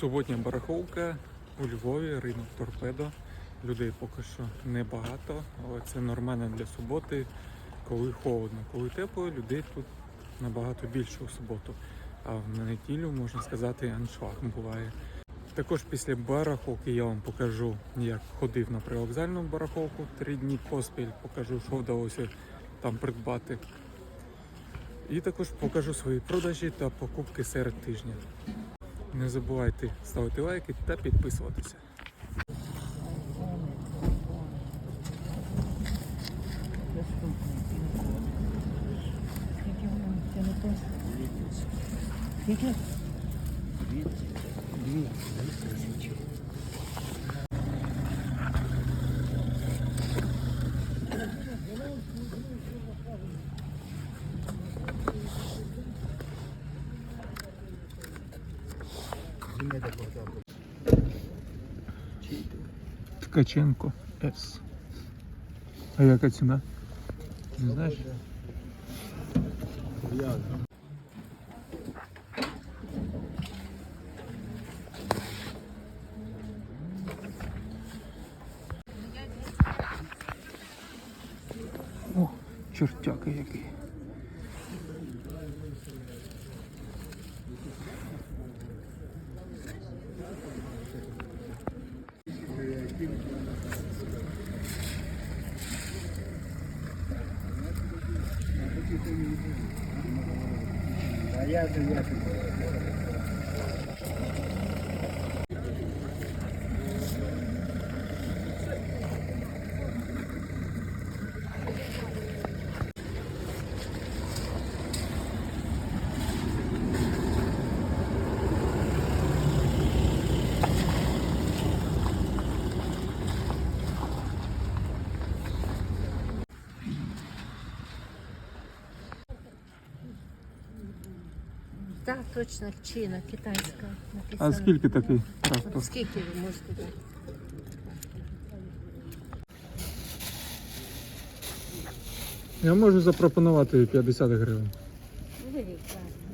Суботня барахолка у Львові, ринок торпедо. Людей поки що небагато, але це нормально для суботи, коли холодно. Коли тепло, людей тут набагато більше у суботу. А в неділю, можна сказати, аншлаг буває. Також після барахолки я вам покажу, як ходив на привокзальну барахолку. Три дні поспіль покажу, що вдалося там придбати. І також покажу свої продажі та покупки серед тижня. Не забувайте ставити лайки та підписуватися. Скільки Дві. Дві. Ткаченко С. А яка ціна? Не знаєш? О, чортяка який. Так, точно, чина, китайська. А скільки такий трактор? Скільки ви можете дати? Я можу запропонувати 50 гривень.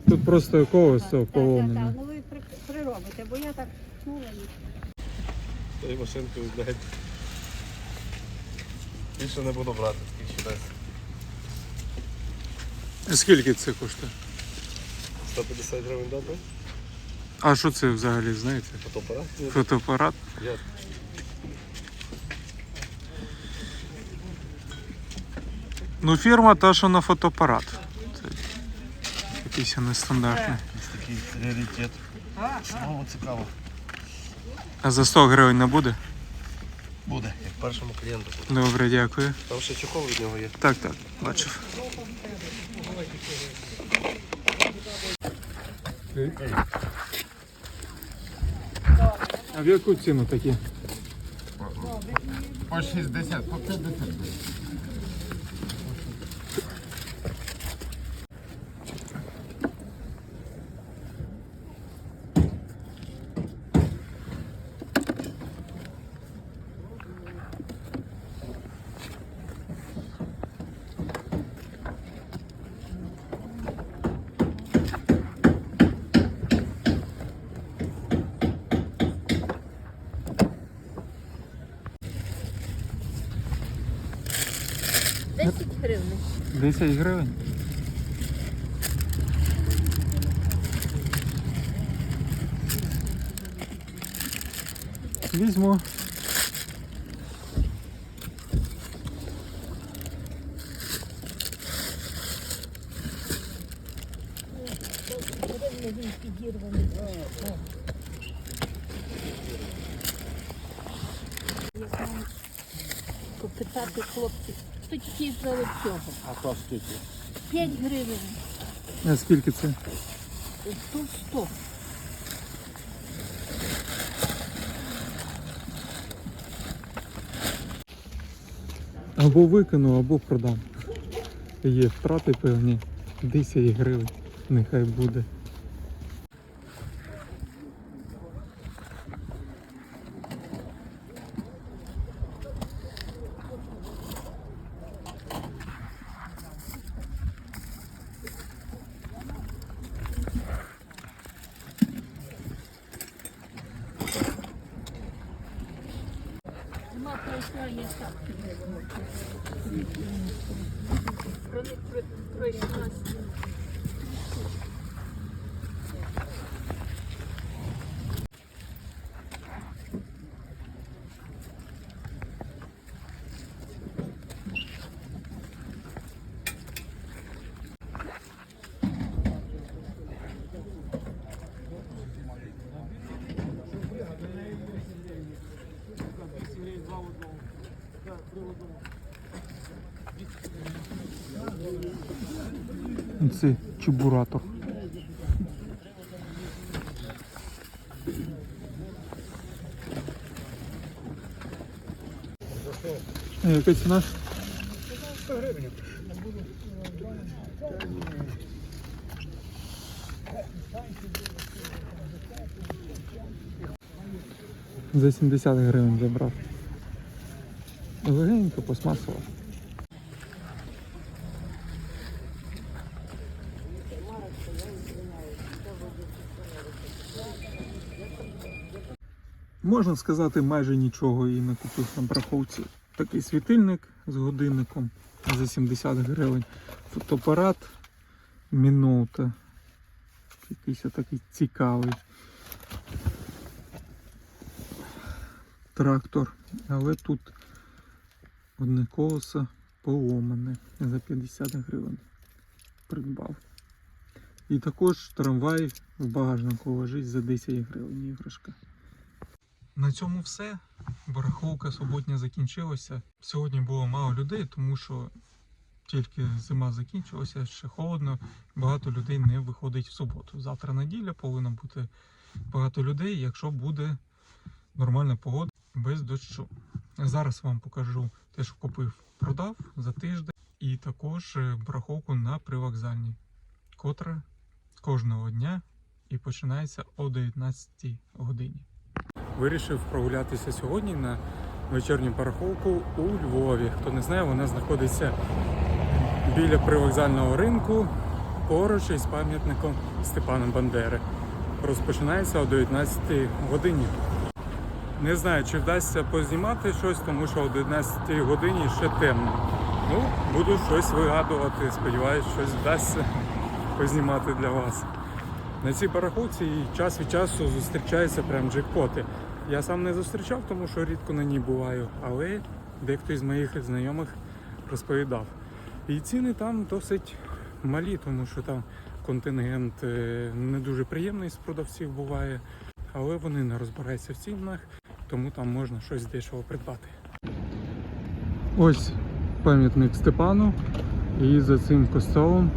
Тут просто колесо Так, так, поломлене. так, ну ви при- приробите, бо я так чула і Дай машинку віддай. Більше не буду брати, скільки дасть. Скільки це коштує? 150 гривень добре? А що це взагалі, знаєте? Фотоапарат? Фотоапарат? Я Ну, фірма та, що на фотоапарат. Це якийсь нестандартний. такий раритет. Знову цікаво. А за 100 гривень не буде? Буде, як першому клієнту. Добре, дякую. Там ще чехол від нього є. Так, так, бачив. А в яку ціну такі? По 60, по 50. Десять гривень. 10 гривень. Візьму. Він підірваний. Я знаю, попитати хлопців, тільки взяли цього. А то скільки? 5 гривень, А скільки це? то 100. Або викину, або продам. Є втрати певні. 10 гривень. Нехай буде. Пройшла, я так. Це чебуратор. А яка ціна? За 70 гривень забрав. Легенько, пластмасово. Можна сказати, майже нічого і не купив на браховці. Такий світильник з годинником за 70 гривень. Фотоапарат Міноута. Якийсь такий цікавий. Трактор. Але тут одне колесо поломане за 50 гривень. Придбав. І також трамвай в багажнику лежить за 10 гривень іграшка. На цьому все. Бараховка суботня закінчилася. Сьогодні було мало людей, тому що тільки зима закінчилася, ще холодно. Багато людей не виходить в суботу. Завтра неділя повинно бути багато людей, якщо буде нормальна погода без дощу. Зараз вам покажу те, що купив, продав за тиждень, і також е, бараховку на привокзальній, котра кожного дня і починається о 19 годині. Вирішив прогулятися сьогодні на вечірню параховку у Львові. Хто не знає, вона знаходиться біля привокзального ринку поруч із пам'ятником Степана Бандери. Розпочинається о 19 годині. Не знаю, чи вдасться познімати щось, тому що о 19 годині ще темно. Ну, буду щось вигадувати. Сподіваюсь, щось вдасться познімати для вас. На цій бараховці час від часу зустрічаються прям джекпоти. Я сам не зустрічав, тому що рідко на ній буваю, але дехто із моїх знайомих розповідав. І ціни там досить малі, тому що там контингент е, не дуже приємний з продавців буває, але вони не розбираються в цінах, тому там можна щось дешево придбати. Ось пам'ятник Степану, і за цим костелом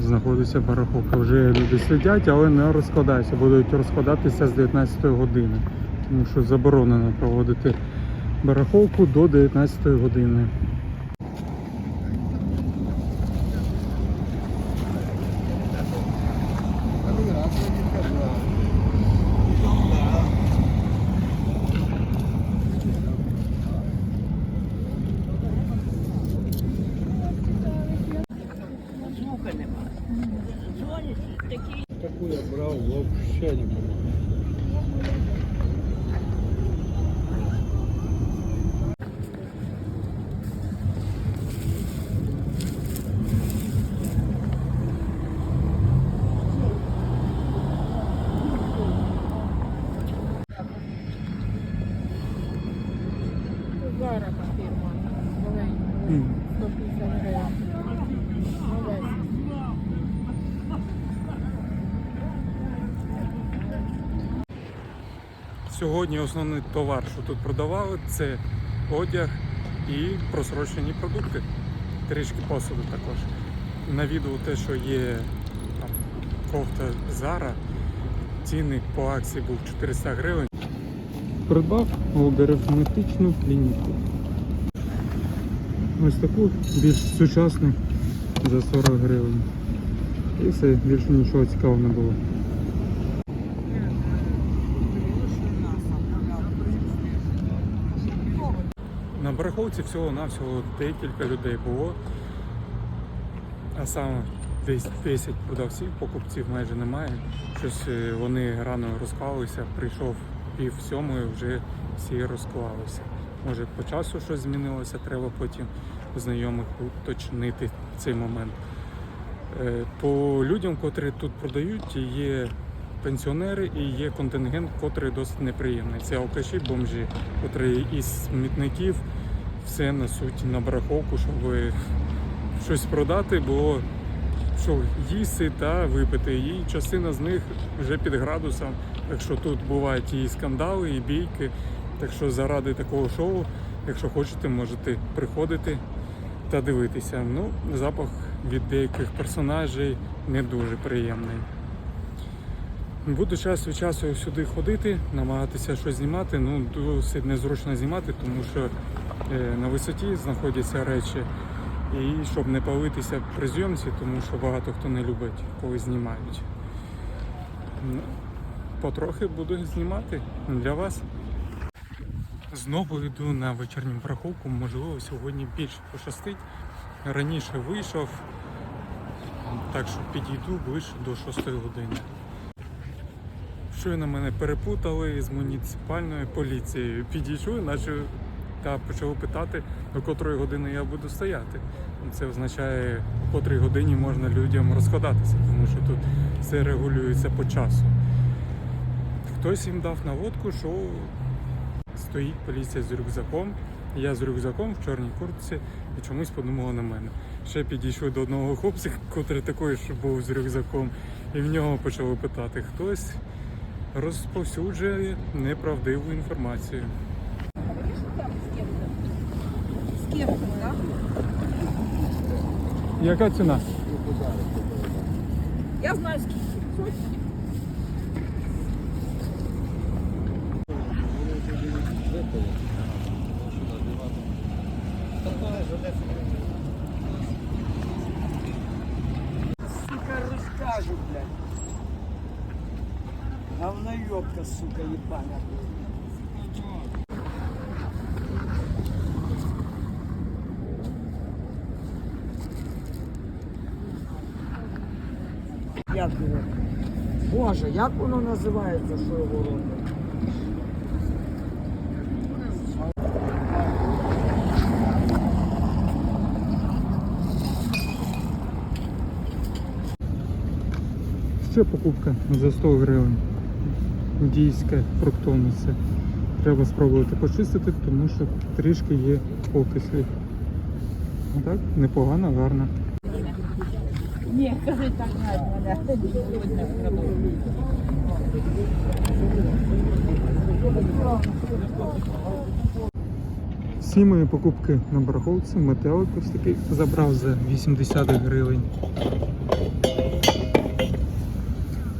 знаходиться бараховка. Вже люди сидять, але не розкладаються. Будуть розкладатися з 19 години. Тому що заборонено проводити барахолку до 19 години. Звука немає. Дзвонять такі. Таку я брав, вообще не було. Зараз фірма. Маленька. 150 гривень. Новесенька. Сьогодні основний товар, що тут продавали, це одяг і просрочені продукти. Трішки посуду також. На відео те, що є там, кофта Zara, цінник по акції був 400 гривень. Придбав логарифметичну клініку. Ось таку більш сучасну за 40 гривень. І все, більше нічого цікавого не було. На бараховці всього-навсього декілька людей було. А саме десь 10 продавців, покупців майже немає. Щось е, вони рано розклалися, прийшов пів сьомої, вже всі розклалися. Може по часу щось змінилося, треба потім знайомих уточнити цей момент. Е, По людям, котрі тут продають, є пенсіонери і є контингент, котрий досить неприємний. Це алкаші, бомжі, котрі із смітників все несуть на бараховку, щоб щось продати, бо що їсти та випити. І частина з них вже під градусом. Так що тут бувають і скандали, і бійки. Так що заради такого шоу, якщо хочете, можете приходити та дивитися. Ну, запах від деяких персонажей не дуже приємний. Буду час від часу сюди ходити, намагатися щось знімати. Ну, досить незручно знімати, тому що на висоті знаходяться речі. І щоб не палитися при зйомці, тому що багато хто не любить, коли знімають. Ну, потрохи буду знімати для вас. Знову йду на вечірню парковку, можливо, сьогодні більше пощастить. Раніше вийшов, так що підійду ближче до 6 години. Щойно мене перепутали з муніципальною поліцією. Підійшли, наче та почали питати, до котрої години я буду стояти. Це означає, в котрій годині можна людям розкладатися, тому що тут все регулюється по часу. Хтось їм дав наводку, що стоїть поліція з рюкзаком. Я з рюкзаком в чорній куртці і чомусь подумала на мене. Ще підійшли до одного хлопця, котрий такий ж був з рюкзаком, і в нього почали питати. Хтось розповсюджує неправдиву інформацію. Яка ціна? Я знаю, скільки. Сотні. сука, расскажу, блядь. Говноёбка, сука, ебаная. Боже, як воно називається, що його роблять? Ще покупка за 100 гривень. Індійське фруктовниця. Треба спробувати почистити, тому що трішки є окислі. Ну Так, непогано, гарно. Ні, кажи так не. Всі мої покупки на барахолці, метелик ось такий забрав за 80 гривень.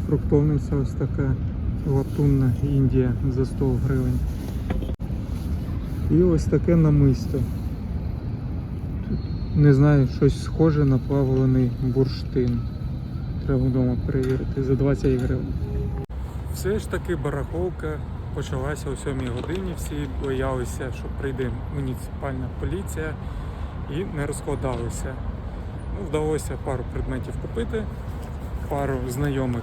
Фруктовниця ось така латунна Індія за 100 гривень. І ось таке намисто. Не знаю, щось схоже на плавлений бурштин. Треба вдома перевірити за 20 гривень. Все ж таки барахолка почалася о 7 годині. Всі боялися, що прийде муніципальна поліція і не розкладалися. Ну, вдалося пару предметів купити, пару знайомих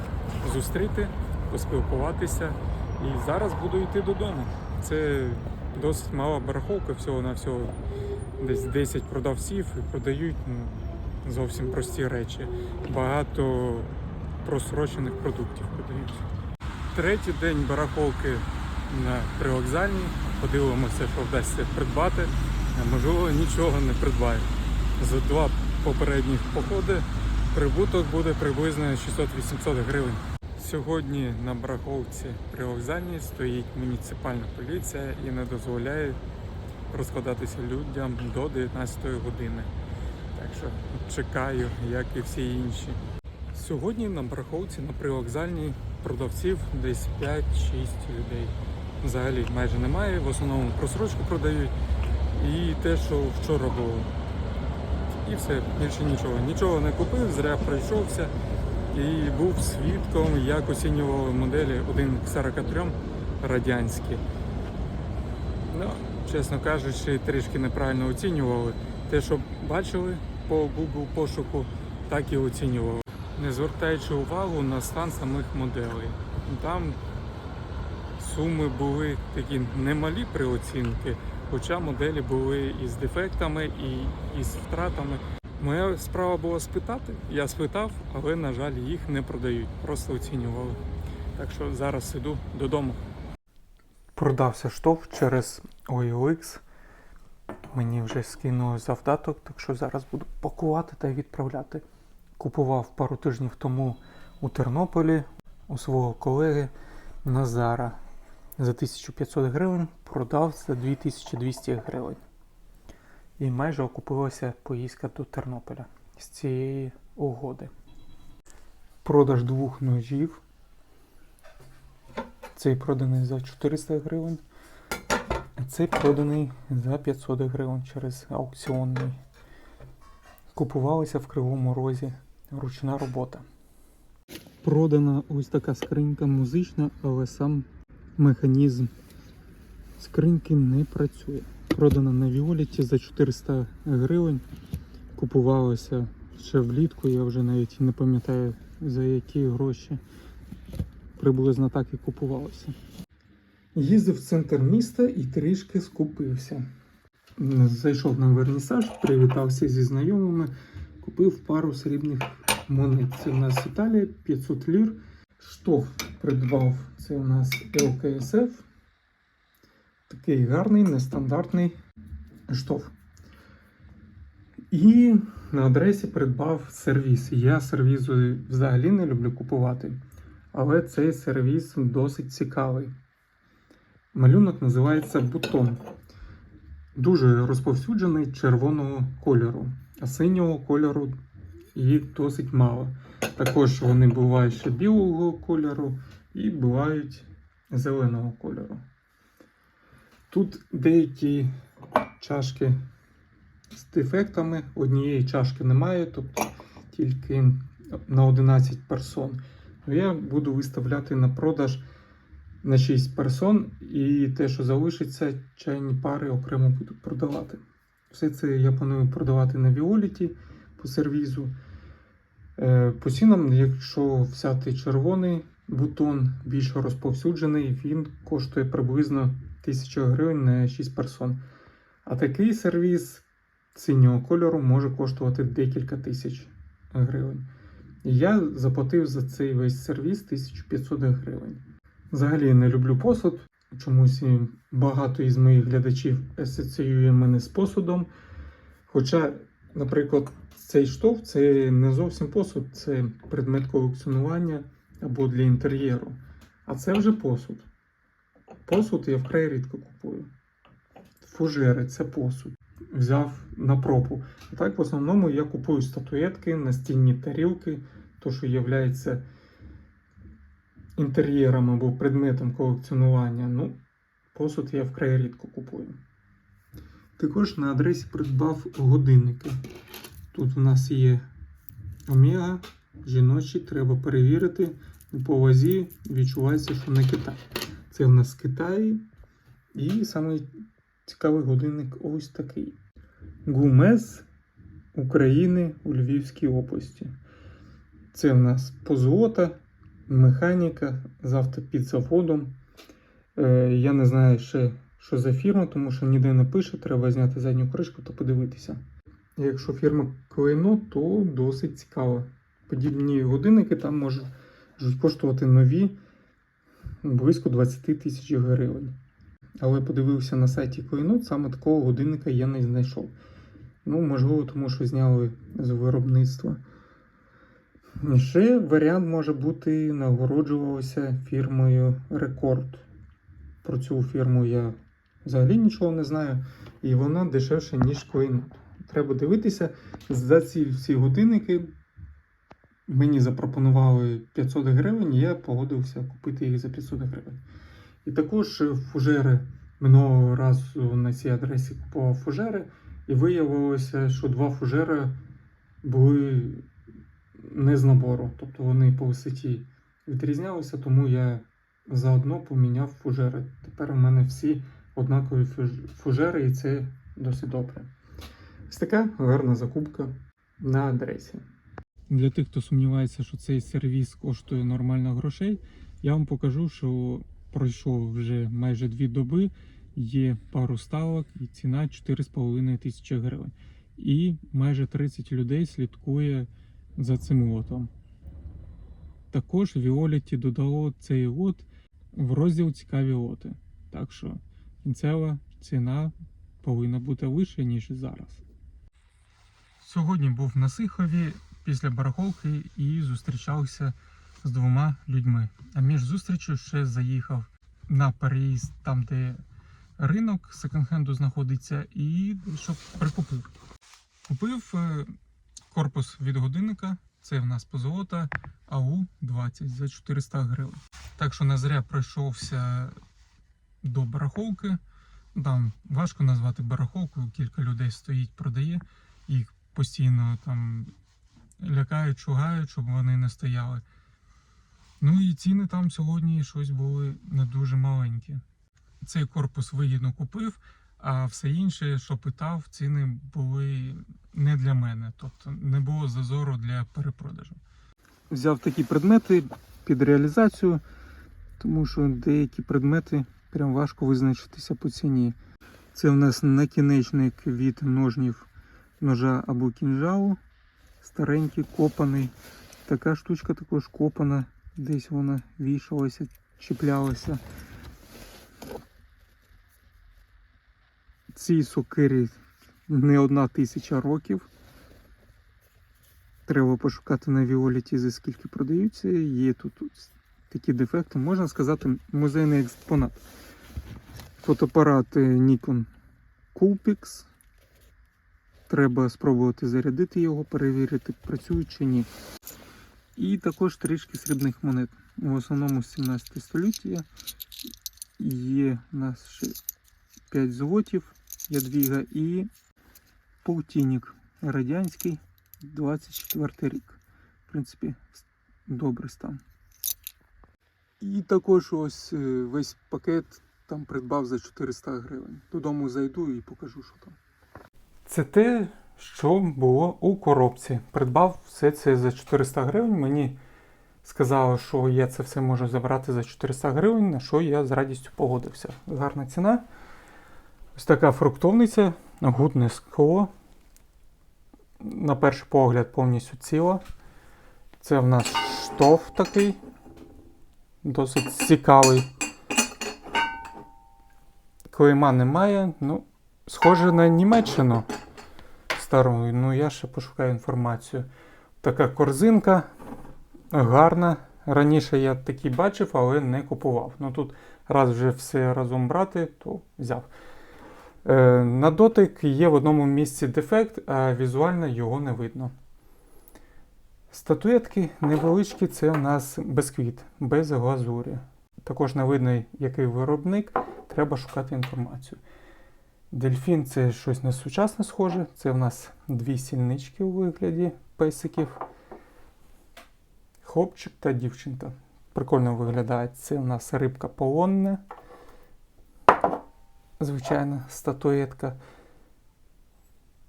зустріти, поспілкуватися. І зараз буду йти додому. Це досить мала барахолка, всього на всього десь 10 продавців і продають ну, зовсім прості речі. Багато просрочених продуктів продають. Третій день барахолки на привокзальній. Подивимося, що вдасться придбати. А можливо, нічого не придбаю. За два попередніх походи прибуток буде приблизно 600-800 гривень. Сьогодні на барахолці привокзальній стоїть муніципальна поліція і не дозволяє розкладатися людям до 19 години. Так що чекаю, як і всі інші. Сьогодні на барахолці на привокзальній продавців десь 5-6 людей. Взагалі майже немає, в основному просрочку продають і те, що вчора було. І все, більше нічого. Нічого не купив, зря пройшовся і був свідком, як оцінювали моделі 1 к 43 радянські. Ну, чесно кажучи, трішки неправильно оцінювали. Те, що бачили по Google пошуку, так і оцінювали. Не звертаючи увагу на стан самих моделей. Там суми були такі немалі при оцінки, хоча моделі були і з дефектами, і, і з втратами. Моя справа була спитати. Я спитав, але, на жаль, їх не продають, просто оцінювали. Так що зараз іду додому. Продався штоф через OLX. Мені вже скинули завдаток, так що зараз буду пакувати та відправляти. Купував пару тижнів тому у Тернополі у свого колеги Назара за 1500 гривень, продав за 2200 гривень. І майже окупилася поїздка до Тернополя з цієї угоди. Продаж двох ножів. Цей проданий за 400 гривень, а цей проданий за 500 гривень через аукціонний. Купувалися в Кривому Розі ручна робота. Продана ось така скринька музична, але сам механізм скриньки не працює. Продана на Віоліті за 400 гривень. Купувалася ще влітку, я вже навіть не пам'ятаю за які гроші. Приблизно так і купувалося. Їздив в центр міста і трішки скупився. Зайшов на вернісаж, привітався зі знайомими, купив пару срібних монет. Це у нас Італія 500 лір. Штоф придбав. Це у нас ЛКСФ. Такий гарний, нестандартний штоф. І на адресі придбав сервіс. Я сервізу взагалі не люблю купувати, але цей сервіс досить цікавий. Малюнок називається бутон. Дуже розповсюджений червоного кольору, а синього кольору їх досить мало. Також вони бувають ще білого кольору і бувають зеленого кольору. Тут деякі чашки з дефектами, однієї чашки немає, тобто тільки на 11 персон. Я буду виставляти на продаж на 6 персон, і те, що залишиться, чайні пари окремо буду продавати. Все це я планую продавати на Віоліті по сервізу. Е, По цінам, якщо взяти червоний бутон, більш розповсюджений, він коштує приблизно 1000 гривень на 6 персон. А такий сервіс синього кольору може коштувати декілька тисяч гривень. Я заплатив за цей весь сервіс 1500 гривень. Взагалі не люблю посуд. Чомусь багато із моїх глядачів асоціює мене з посудом. Хоча, наприклад, цей штоф це не зовсім посуд, це предмет колекціонування або для інтер'єру. А це вже посуд. Посуд я вкрай рідко купую. Фужери це посуд. Взяв на пробу. А так, в основному я купую статуетки, настінні тарілки, то, що є інтер'єром або предметом колекціонування. Ну, посуд я вкрай рідко купую. Також на адресі придбав годинники. Тут у нас є омега, жіночі, треба перевірити. По вазі відчувається, що не Китай. Це в нас з Китаю. І саме цікавий годинник ось такий. Гумес України у Львівській області. Це в нас позолота, механіка з автопідзаводом. Е, я не знаю ще, що за фірма, тому що ніде не пише, треба зняти задню кришку та подивитися. Якщо фірма Клейно, то досить цікаво. Подібні годинники там можуть коштувати нові близько 20 тисяч гривень. Але подивився на сайті Клейно, саме такого годинника я не знайшов. Ну, можливо, тому що зняли з виробництва. Ще варіант може бути нагороджувався фірмою Рекорд. Про цю фірму я взагалі нічого не знаю, і вона дешевша, ніж Клейнот. Треба дивитися, за ці всі годинники мені запропонували 500 гривень, я погодився купити їх за 500 гривень. І також фужери минулого разу на цій адресі купував фужери, і виявилося, що два фужери були не з набору. Тобто вони по висоті відрізнялися, тому я заодно поміняв фужери. Тепер у мене всі однакові фужери, і це досить добре. Ось така гарна закупка на адресі. Для тих, хто сумнівається, що цей сервіс коштує нормально грошей, я вам покажу, що пройшло вже майже дві доби, є пару ставок і ціна 4,5 тисячі гривень. І майже 30 людей слідкує за цим лотом. Також Віоліті додало цей лот в розділ цікаві лоти. Так що кінцева ціна повинна бути вища, ніж зараз. Сьогодні був на Сихові після барахолки і зустрічався з двома людьми. А між зустрічю ще заїхав на переїзд там, де ринок секонд-хенду знаходиться, і щоб прикупив. Купив е, корпус від годинника. Це в нас позолота АУ 20 за 400 гривень. Так що не зря пройшовся до барахолки. Там важко назвати барахолку, кілька людей стоїть, продає, їх постійно там лякають, шугають, щоб вони не стояли. Ну і ціни там сьогодні щось були не дуже маленькі. Цей корпус вигідно купив, а все інше, що питав, ціни були не для мене, тобто не було зазору для перепродажу. Взяв такі предмети під реалізацію, тому що деякі предмети прям важко визначитися по ціні. Це в нас накінечник від ножнів ножа або кінжалу. Старенький, копаний. Така штучка також копана. Десь вона вішалася, чіплялася. Цій сокирі не одна тисяча років. Треба пошукати на Віоліті, за скільки продаються. Є тут, такі дефекти. Можна сказати, музейний експонат. Фотоапарат е, Nikon Coolpix. Треба спробувати зарядити його, перевірити, працює чи ні. І також трішки срібних монет. В основному з 17 століття. Є у нас ще 5 злотів, ядвіга і полтинник радянський, 24 рік. В принципі, добрий стан. І також ось е, весь пакет там придбав за 400 гривень. Додому зайду і покажу, що там. Це те, що було у коробці. Придбав все це за 400 гривень. Мені сказали, що я це все можу забрати за 400 гривень, на що я з радістю погодився. Гарна ціна. Ось така фруктовниця, гутне скло. На перший погляд повністю ціла. Це в нас штоф такий. Досить цікавий. Клейма немає. Ну, схоже на Німеччину стару. Ну, я ще пошукаю інформацію. Така корзинка гарна. Раніше я такі бачив, але не купував. Ну тут раз вже все разом брати, то взяв. Е, на дотик є в одному місці дефект, а візуально його не видно. Статуетки невеличкі, це у нас бисквіт, без глазурі. Також не видно, який виробник, треба шукати інформацію. Дельфін це щось на сучасне схоже. Це в нас дві сільнички у вигляді песиків. Хлопчик та дівчинка. Прикольно виглядає. Це у нас рибка полонна. Звичайна статуетка.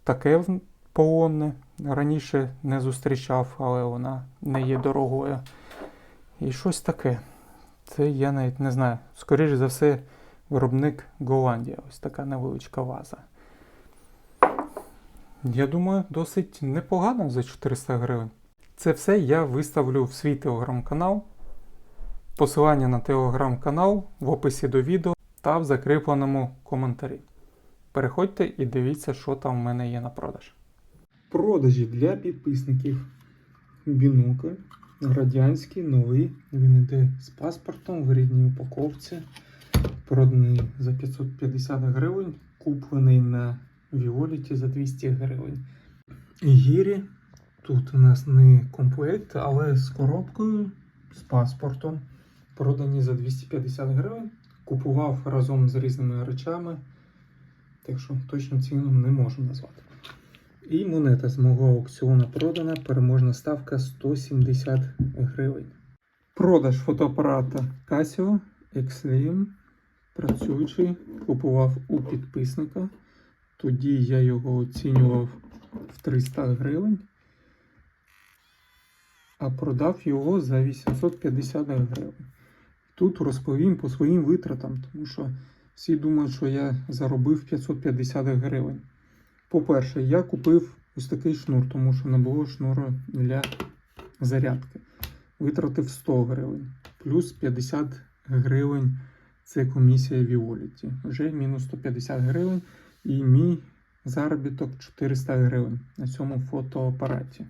Таке полонне. Раніше не зустрічав, але вона не є дорогою. І щось таке. Це я навіть не знаю. Скоріше за все, виробник Голландія. Ось така невеличка ваза. Я думаю, досить непогано за 400 гривень. Це все я виставлю в свій телеграм-канал. Посилання на телеграм-канал в описі до відео та в закріпленому коментарі. Переходьте і дивіться, що там в мене є на продаж. Продажі для підписників. Бінокль радянський, новий. Він йде з паспортом в рідній упаковці. Проданий за 550 гривень, куплений на Віоліті за 200 гривень. Гірі. Тут у нас не комплект, але з коробкою, з паспортом. Продані за 250 гривень. Купував разом з різними речами. Так що точну ціну не можу назвати. І монета з мого аукціону продана. Переможна ставка 170 гривень. Продаж фотоапарата Casio Extreme працюючий. Купував у підписника. Тоді я його оцінював в 300 гривень. А продав його за 850 гривень. Тут розповім по своїм витратам, тому що всі думають, що я заробив 550 гривень. По-перше, я купив ось такий шнур, тому що не було шнуру для зарядки. Витратив 100 гривень, плюс 50 гривень це комісія Віоліті. Вже мінус 150 гривень. І мій заробіток 400 гривень на цьому фотоапараті.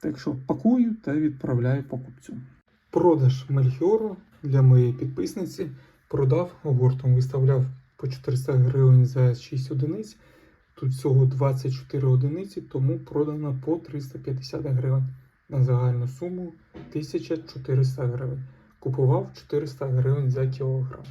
Так що пакую та відправляю покупцю. Продаж Мельхіору для моєї підписниці продав гуртом, виставляв по 400 гривень за 6 одиниць. Тут всього 24 одиниці, тому продано по 350 гривень на загальну суму 1400 гривень. Купував 400 гривень за кілограм.